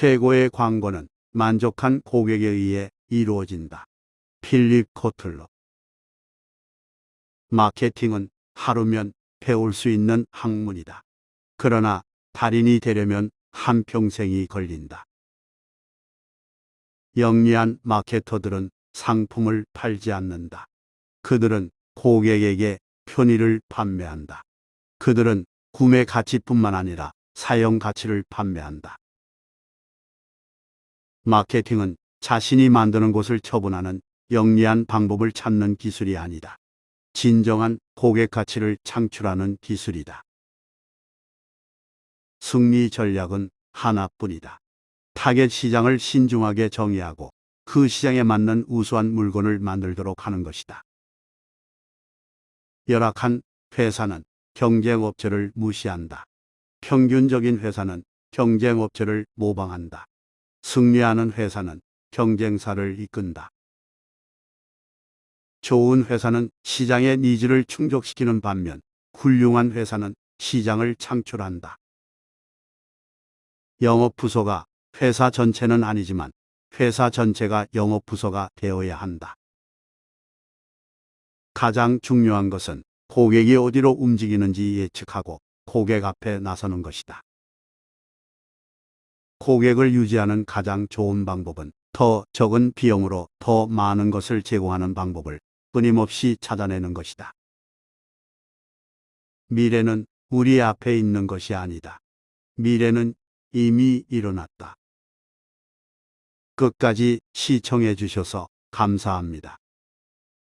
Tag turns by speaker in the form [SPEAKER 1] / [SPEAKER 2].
[SPEAKER 1] 최고의 광고는 만족한 고객에 의해 이루어진다. 필립 코틀러 마케팅은 하루면 배울 수 있는 학문이다. 그러나 달인이 되려면 한평생이 걸린다. 영리한 마케터들은 상품을 팔지 않는다. 그들은 고객에게 편의를 판매한다. 그들은 구매 가치뿐만 아니라 사용 가치를 판매한다. 마케팅은 자신이 만드는 곳을 처분하는 영리한 방법을 찾는 기술이 아니다. 진정한 고객 가치를 창출하는 기술이다. 승리 전략은 하나뿐이다. 타겟 시장을 신중하게 정의하고 그 시장에 맞는 우수한 물건을 만들도록 하는 것이다. 열악한 회사는 경쟁업체를 무시한다. 평균적인 회사는 경쟁업체를 모방한다. 승리하는 회사는 경쟁사를 이끈다. 좋은 회사는 시장의 니즈를 충족시키는 반면 훌륭한 회사는 시장을 창출한다. 영업 부서가 회사 전체는 아니지만 회사 전체가 영업 부서가 되어야 한다. 가장 중요한 것은 고객이 어디로 움직이는지 예측하고 고객 앞에 나서는 것이다. 고객을 유지하는 가장 좋은 방법은 더 적은 비용으로 더 많은 것을 제공하는 방법을 끊임없이 찾아내는 것이다. 미래는 우리 앞에 있는 것이 아니다. 미래는 이미 일어났다. 끝까지 시청해 주셔서 감사합니다.